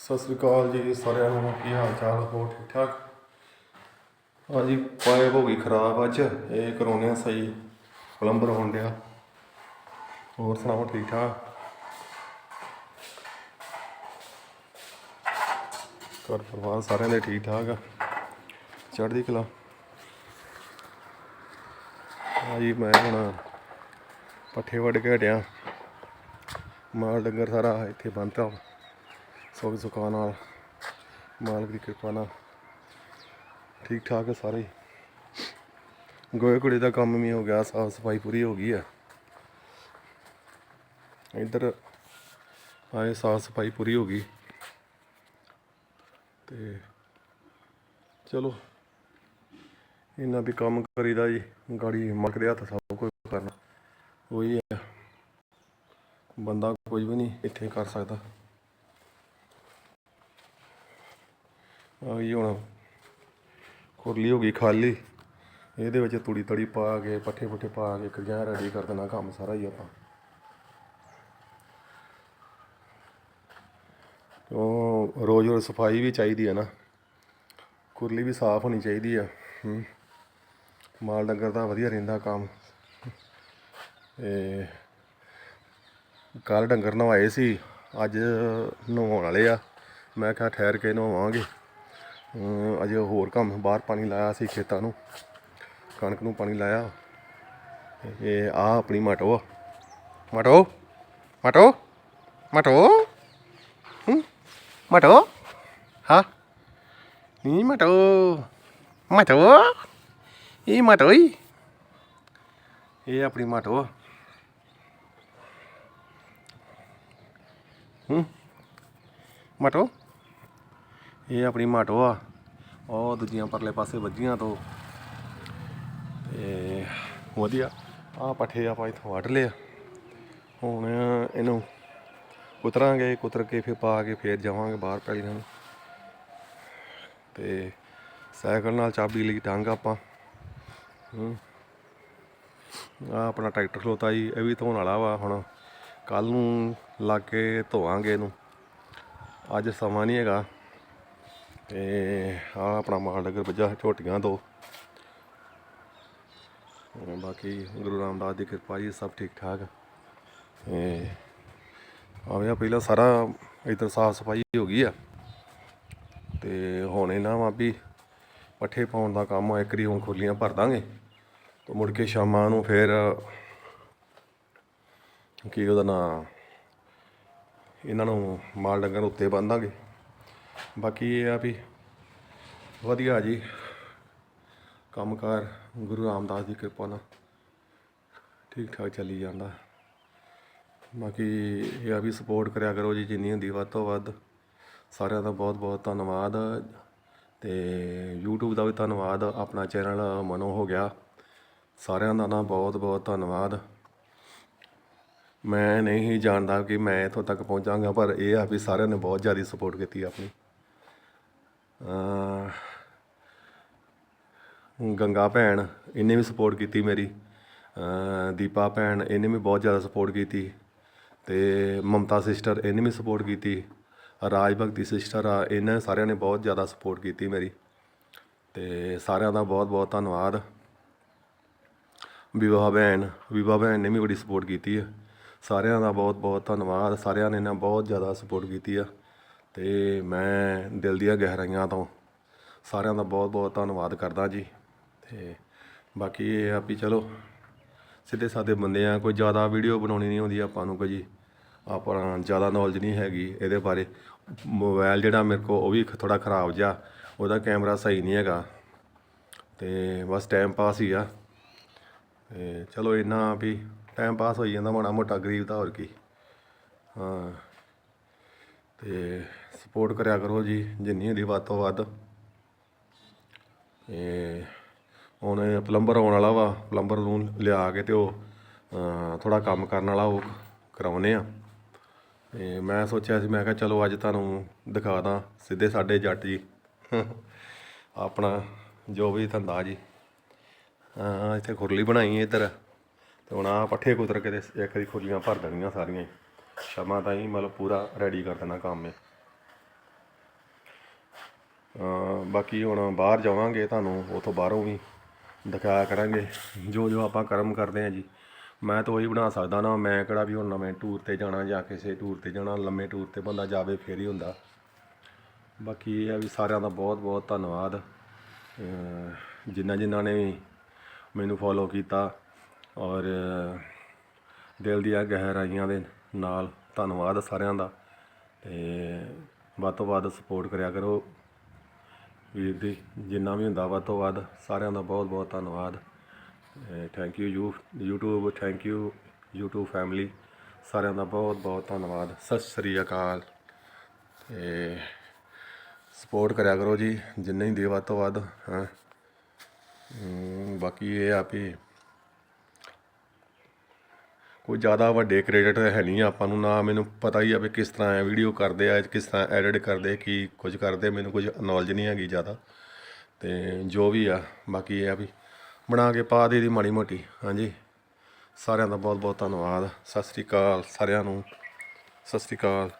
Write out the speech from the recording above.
ਸਤਿ ਸ੍ਰੀ ਅਕਾਲ ਜੀ ਸਾਰਿਆਂ ਨੂੰ, ਕੀ ਹਾਲ ਚਾਲ? ਹੋ ਠੀਕ ਠਾਕ? ਹਾਂਜੀ ਪਾਈਪ ਹੋ ਗਈ ਖਰਾਬ ਅੱਜ। ਇਹ ਕਰਾਉਣੇ ਆ ਸਹੀ, ਪਲੰਬਰ ਹੋਣ ਡਿਆ। ਹੋਰ ਸੁਣਾਓ, ਠੀਕ ਠਾਕ? ਘਰ ਪਰਿਵਾਰ ਸਾਰਿਆਂ ਦੇ ਠੀਕ ਠਾਕ ਆ? ਚੜ੍ਹਦੀ ਕਲਾ? ਹਾਂਜੀ, ਮੈਂ ਹੁਣ ਪੱਠੇ ਵੱਢ ਕੇ ਹਟਿਆ। ਮਾਲ ਡੰਗਰ ਸਾਰਾ ਇੱਥੇ ਬੰਨਤਾ ਸੁੱਖ ਸੁਖਾ ਨਾਲ। ਮਾਲਕ ਦੀ ਕਿਰਪਾ ਨਾਲ। ਠੀਕ ਠਾਕ ਹੈ ਸਾਰੇ। ਗੋਏ ਗੋਹੇ ਕੁੜੇ ਦਾ ਕੰਮ ਵੀ ਹੋ ਗਿਆ, ਸਾਫ਼ ਸਫ਼ਾਈ ਪੂਰੀ ਹੋ ਗਈ ਹੈ। ਇੱਧਰ ਆਏ, ਸਾਫ਼ ਸਫ਼ਾਈ ਪੂਰੀ ਹੋ ਗਈ। ਤੇ ਚਲੋ, ਇਹਨਾਂ ਵੀ ਕੰਮ ਕਰੀਦਾ ਜੀ। ਗਾੜੀ ਮੱਕਦੇ ਹੱਥ ਸਭ ਕੁਝ ਕਰਨਾ। ਉਹੀ ਹੈ। ਬੰਦਾ ਕੁਝ ਵੀ ਨਹੀਂ ਇੱਥੇ ਕਰ ਸਕਦਾ। ਆ ਹੁਣ ਖੁਰਲੀ ਹੋ ਗਈ, ਖਾਲੀ। ਇਹਦੇ ਵਿੱਚ ਤੂੜੀ ਤੜੀ ਪਾ ਕੇ, ਪੱਠੇ ਪੁੱਠੇ ਪਾ ਕੇ ਕਗਿਆ ਰੈਡੀ ਕਰ ਦੇਣਾ ਕੰਮ ਸਾਰਾ ਹੀ ਆਪਾਂ। ਉਹ ਰੋਜ਼ ਰੋਜ਼ ਸਫ਼ਾਈ ਵੀ ਚਾਹੀਦੀ ਹੈ ਨਾ। ਕੁਰਲੀ ਵੀ ਸਾਫ਼ ਹੋਣੀ ਚਾਹੀਦੀ ਆ ਮਾਲ ਡੰਗਰ ਦਾ ਵਧੀਆ ਰਹਿੰਦਾ ਕੰਮ। ਤੇ ਕੱਲ ਡੰਗਰ ਨਵਾਏ ਸੀ, ਅੱਜ ਨਵਾਉਣ ਵਾਲੇ ਆ। ਮੈਂ ਕਿਹਾ ਠਹਿਰ ਕੇ ਨਵਾਵਾਂਗੇ। ਅਜੇ ਹੋਰ ਕੰਮ ਬਾਹਰ ਪਾਣੀ ਲਾਇਆ ਸੀ ਖੇਤਾਂ ਨੂੰ, ਕਣਕ ਨੂੰ ਪਾਣੀ ਲਾਇਆ। ਇਹ ਆ ਆਪਣੀ ਮਟੋ ਆ। ਮਟੋ? ਮਟੋ? ਮਟੋ? ਮਟੋ? ਹਾਂ? ਨਹੀਂ ਮਟੋ। ਮਟੋ? ਇਹ ਮਟੋ ਹੀ ਇਹ ਆਪਣੀ ਮਟੋ ਆ। ਹੂੰ? ਮਟੋ? ਇਹ ਆਪਣੀ ਮਾਟੋ ਆ। ਉਹ ਦੂਜੀਆਂ ਪਰਲੇ ਪਾਸੇ ਵੱਜੀਆਂ ਤੋਂ। ਤੇ ਵਧੀਆ। ਆ ਪੱਠੇ ਆਪਾਂ ਇੱਥੋਂ ਵੱਢ ਲਿਆ ਹੁਣ ਇਹਨੂੰ ਕੁਤਰਾਂਗੇ, ਕੁਤਰ ਕੇ ਫਿਰ ਪਾ ਕੇ ਫੇਰ ਜਾਵਾਂਗੇ ਬਾਹਰ ਪੈਲੀਆਂ ਨੂੰ। ਤੇ ਸਾਈਕਲ ਨਾਲ ਚਾਬੀ ਲਈ ਟੰਗ ਆਪਾਂ। ਹੂੰ। ਆ ਆਪਣਾ ਟਰੈਕਟਰ ਖਲੋਤਾ ਜੀ, ਇਹ ਵੀ ਧੋਣ ਵਾਲਾ ਵਾ ਹੁਣ। ਕੱਲ ਨੂੰ ਲਾ ਕੇ ਧੋਵਾਂਗੇ ਇਹਨੂੰ। ਅੱਜ ਸਮਾਂ ਨਹੀਂ ਹੈਗਾ। ਤੇ ਆ ਆਪਣਾ ਮਾਲ ਡੰਗਰ ਵੱਜਾ ਝੋਟੀਆਂ ਦੋ ਬਾਕੀ ਗੁਰੂ ਰਾਮਦਾਸ ਦੀ ਕਿਰਪਾ ਜੀ, ਸਭ ਠੀਕ ਠਾਕ ਤੇ ਆਵੇਂ ਪਹਿਲਾਂ ਸਾਰਾ ਇਧਰ ਸਾਫ਼ ਸਫ਼ਾਈ ਹੋ ਗਈ ਆ। ਤੇ ਹੁਣ ਇਹਨਾਂ ਵਾ ਵੀ ਪੱਠੇ ਪਾਉਣ ਦਾ ਕੰਮ ਇੱਕ ਰੀ ਹੁਣ ਖੋਲੀਆਂ ਭਰ ਦਾਂਗੇ। ਤੇ ਮੁੜ ਕੇ ਸ਼ਾਮਾਂ ਨੂੰ ਫੇਰ ਕੀ ਉਹਦਾ ਨਾਂ, ਇਹਨਾਂ ਨੂੰ ਮਾਲ ਡੰਗਰ ਉੱਤੇ ਬੰਨਾਂਗੇ ਬਾਕੀ ਇਹ ਆ ਵੀ ਵਧੀਆ ਜੀ। ਕੰਮਕਾਰ ਗੁਰੂ ਰਾਮਦਾਸ ਦੀ ਕਿਰਪਾ ਨਾਲ ਠੀਕ ਠਾਕ ਚੱਲੀ ਜਾਂਦਾ। ਬਾਕੀ ਇਹ ਆ ਵੀ ਸਪੋਰਟ ਕਰਿਆ ਕਰੋ ਜੀ, ਜਿੰਨੀ ਹੁੰਦੀ ਵੱਧ ਤੋਂ ਵੱਧ। ਸਾਰਿਆਂ ਦਾ ਬਹੁਤ ਬਹੁਤ ਧੰਨਵਾਦ। ਤੇ YouTube ਦਾ ਵੀ ਧੰਨਵਾਦ। ਆਪਣਾ ਚੈਨਲ ਮਨੋ ਹੋ ਗਿਆ। ਸਾਰਿਆਂ ਦਾ ਨਾ ਬਹੁਤ ਬਹੁਤ ਧੰਨਵਾਦ। ਮੈਂ ਨਹੀਂ ਜਾਣਦਾ ਕਿ ਮੈਂ ਇੱਥੋਂ ਤੱਕ ਪਹੁੰਚਾਂਗਾ, ਪਰ ਇਹ ਆ ਵੀ ਸਾਰਿਆਂ ਨੇ ਬਹੁਤ ਜ਼ਿਆਦਾ ਸਪੋਰਟ ਕੀਤੀ ਆਪਣੀ। ਗੰਗਾ ਭੈਣ ਇਹਨੇ ਵੀ ਸਪੋਰਟ ਕੀਤੀ ਮੇਰੀ। ਦੀਪਾ ਭੈਣ, ਇਹਨੇ ਵੀ ਬਹੁਤ ਜ਼ਿਆਦਾ ਸਪੋਰਟ ਕੀਤੀ। ਤੇ ਮਮਤਾ ਸਿਸਟਰ ਇਹਨੇ ਵੀ ਸਪੋਰਟ ਕੀਤੀ। ਰਾਜ ਭਗਤੀ ਸਿਸਟਰ ਆ, ਇਹਨਾਂ ਸਾਰਿਆਂ ਨੇ ਬਹੁਤ ਜ਼ਿਆਦਾ ਸਪੋਰਟ ਕੀਤੀ ਮੇਰੀ। ਤੇ ਸਾਰਿਆਂ ਦਾ ਬਹੁਤ ਬਹੁਤ ਧੰਨਵਾਦ। ਵਿਵਾਹ ਭੈਣ ਵਿਵਾਹ ਭੈਣ ਨੇ ਵੀ ਬੜੀ ਸਪੋਰਟ ਕੀਤੀ ਹੈ ਸਾਰਿਆਂ ਦਾ ਬਹੁਤ ਬਹੁਤ ਧੰਨਵਾਦ, ਸਾਰਿਆਂ ਨੇ ਨਾ ਬਹੁਤ ਜ਼ਿਆਦਾ ਸਪੋਰਟ ਕੀਤੀ ਆ। ਅਤੇ ਮੈਂ ਦਿਲ ਦੀਆਂ ਗਹਿਰਾਈਆਂ ਤੋਂ ਸਾਰਿਆਂ ਦਾ ਬਹੁਤ ਬਹੁਤ ਧੰਨਵਾਦ ਕਰਦਾ ਜੀ। ਅਤੇ ਬਾਕੀ ਇਹ ਆ ਵੀ ਚਲੋ, ਸਿੱਧੇ ਸਾਦੇ ਬੰਦੇ ਆ, ਕੋਈ ਜ਼ਿਆਦਾ ਵੀਡੀਓ ਬਣਾਉਣੀ ਨਹੀਂ ਆਉਂਦੀ ਆਪਾਂ ਨੂੰ ਕੋਈ ਆਪਾਂ ਜ਼ਿਆਦਾ ਨੌਲੇਜ ਨਹੀਂ ਹੈਗੀ ਇਹਦੇ ਬਾਰੇ। ਮੋਬਾਈਲ ਜਿਹੜਾ ਮੇਰੇ ਕੋਲ ਉਹ ਵੀ ਥੋੜਾ ਖਰਾਬ ਜਿਹਾ, ਉਹਦਾ ਕੈਮਰਾ ਸਹੀ ਨਹੀਂ ਹੈਗਾ। ਤੇ ਬਸ ਟਾਈਮ ਪਾਸ ਹੀ ਆ। ਤੇ ਚਲੋ ਇੰਨਾ ਵੀ ਟਾਈਮ ਪਾਸ ਹੋਈ ਜਾਂਦਾ ਮਾੜਾ ਮੋਟਾ, ਗਰੀਬ ਦਾ ਹੋਰ ਕੀ। ਹਾਂ। ਤੇ ਸਪੋਰਟ ਕਰਿਆ ਕਰੋ ਜੀ, ਜਿੰਨੀ ਹੁੰਦੀ ਵੱਧ ਤੋਂ ਵੱਧ। ਤੇ ਹੁਣ ਪਲੰਬਰ ਆਉਣ ਵਾਲਾ ਵਾ ਪਲੰਬਰ ਨੂੰ ਲਿਆ ਕੇ ਤੇ ਉਹ ਥੋੜਾ ਕੰਮ ਕਰਨ ਵਾਲਾ ਉਹ ਕਰਾਉਨੇ ਆ। ਤੇ ਮੈਂ ਸੋਚਿਆ ਸੀ, ਮੈਂ ਕਿਹਾ ਚਲੋ ਅੱਜ ਤੁਹਾਨੂੰ ਦਿਖਾ ਦਾਂ, ਸਿੱਧੇ ਸਾਡੇ ਜੱਟ ਜੀ। ਆਪਣਾ ਜੋ ਵੀ ਧੰਦਾ ਜੀ। ਹਾਂ, ਇੱਥੇ ਖੁਰਲੀ ਬਣਾਈ ਹੈ ਇੱਧਰ। ਤੇ ਹੁਣ ਆ ਪੱਠੇ ਕੁਤਰ ਕੇ ਤੇ ਇੱਕ ਦੀ ਖੁਰਲੀਆਂ ਭਰ ਦੇਣੀਆਂ ਸਾਰੀਆਂ ਹੀ। ਸ਼ਾਮਾਂ ਤਾਈਂ ਮਤਲਬ ਪੂਰਾ ਰੈਡੀ ਕਰ ਦੇਣਾ ਕੰਮ ਹੈ ਬਾਕੀ ਹੁਣ ਬਾਹਰ ਜਾਵਾਂਗੇ ਤੁਹਾਨੂੰ, ਉਥੋਂ ਬਾਹਰੋਂ ਵੀ ਦਿਖਾਇਆ ਕਰਾਂਗੇ, ਜੋ ਜੋ ਆਪਾਂ ਕਰਮ ਕਰਦੇ ਹਾਂ ਜੀ। ਮੈਂ ਤਾਂ ਉਹੀ ਬਣਾ ਸਕਦਾ ਨਾ, ਮੈਂ ਕਿਹੜਾ ਵੀ ਹੁਣ ਨਵੇਂ ਟੂਰ ਤੇ ਜਾਣਾ ਜਾਂ ਕਿਸੇ ਟੂਰ ਤੇ ਜਾਣਾ, ਲੰਮੇ ਟੂਰ ਤੇ ਬੰਦਾ ਜਾਵੇ ਫੇਰ ਹੀ ਹੁੰਦਾ। ਬਾਕੀ ਇਹ ਆ ਵੀ ਸਾਰਿਆਂ ਦਾ ਬਹੁਤ ਬਹੁਤ ਧੰਨਵਾਦ। ਜਿਨ੍ਹਾਂ ਜਿਨ੍ਹਾਂ ਨੇ ਵੀ ਮੈਨੂੰ ਫੋਲੋ ਕੀਤਾ ਔਰ ਦਿਲ ਦੀਆਂ ਗਹਿਰਾਈਆਂ ਦੇ ਨਾਲ ਧੰਨਵਾਦ ਸਾਰਿਆਂ ਦਾ। ਤੇ ਵੱਧ ਤੋਂ ਵੱਧ ਸਪੋਰਟ ਕਰਿਆ ਕਰੋ। ਵੀਰ ਦੀ ਜਿੰਨਾ ਵੀ ਹੁੰਦਾ ਵੱਧ ਤੋਂ ਵੱਧ ਸਾਰਿਆਂ ਦਾ ਬਹੁਤ ਬਹੁਤ ਧੰਨਵਾਦ। Thank you you YouTube thank you YouTube family ਸਾਰਿਆਂ ਦਾ ਬਹੁਤ ਬਹੁਤ ਧੰਨਵਾਦ। ਸਤਿ ਸ੍ਰੀ ਅਕਾਲ। ਤੇ ਸਪੋਰਟ ਕਰਿਆ ਕਰੋ ਜੀ, ਜਿੰਨੇ ਹੀ ਦੇ ਵੱਧ ਤੋਂ ਵੱਧ ਬਾਕੀ ਇਹ ਆ ਵੀ ਕੋਈ ਜ਼ਿਆਦਾ ਵੱਡੇ ਕ੍ਰੈਡਿਟ ਹੈ ਨਹੀਂ, ਆਪਾਂ ਨੂੰ ਨਾ ਮੈਨੂੰ ਪਤਾ ਹੀ ਆ ਵੀ ਕਿਸ ਤਰ੍ਹਾਂ ਇਹ ਵੀਡੀਓ ਕਰਦੇ ਆ, ਕਿਸ ਤਰ੍ਹਾਂ ਐਡਿਟ ਕਰਦੇ, ਕੀ ਕੁਝ ਕਰਦੇ, ਮੈਨੂੰ ਕੁਝ ਨੌਲੇਜ ਨਹੀਂ ਹੈਗੀ ਜ਼ਿਆਦਾ। ਤੇ ਜੋ ਵੀ ਆ, ਬਾਕੀ ਇਹ ਆ ਵੀ ਬਣਾ ਕੇ ਪਾ ਦੇ ਦੀ ਮਾੜੀ ਮੋਟੀ, ਹਾਂਜੀ। ਸਾਰਿਆਂ ਦਾ ਬਹੁਤ ਬਹੁਤ ਧੰਨਵਾਦ। ਸਤਿ ਸ੍ਰੀ ਅਕਾਲ ਸਾਰਿਆਂ ਨੂੰ। ਸਤਿ ਸ੍ਰੀ ਅਕਾਲ।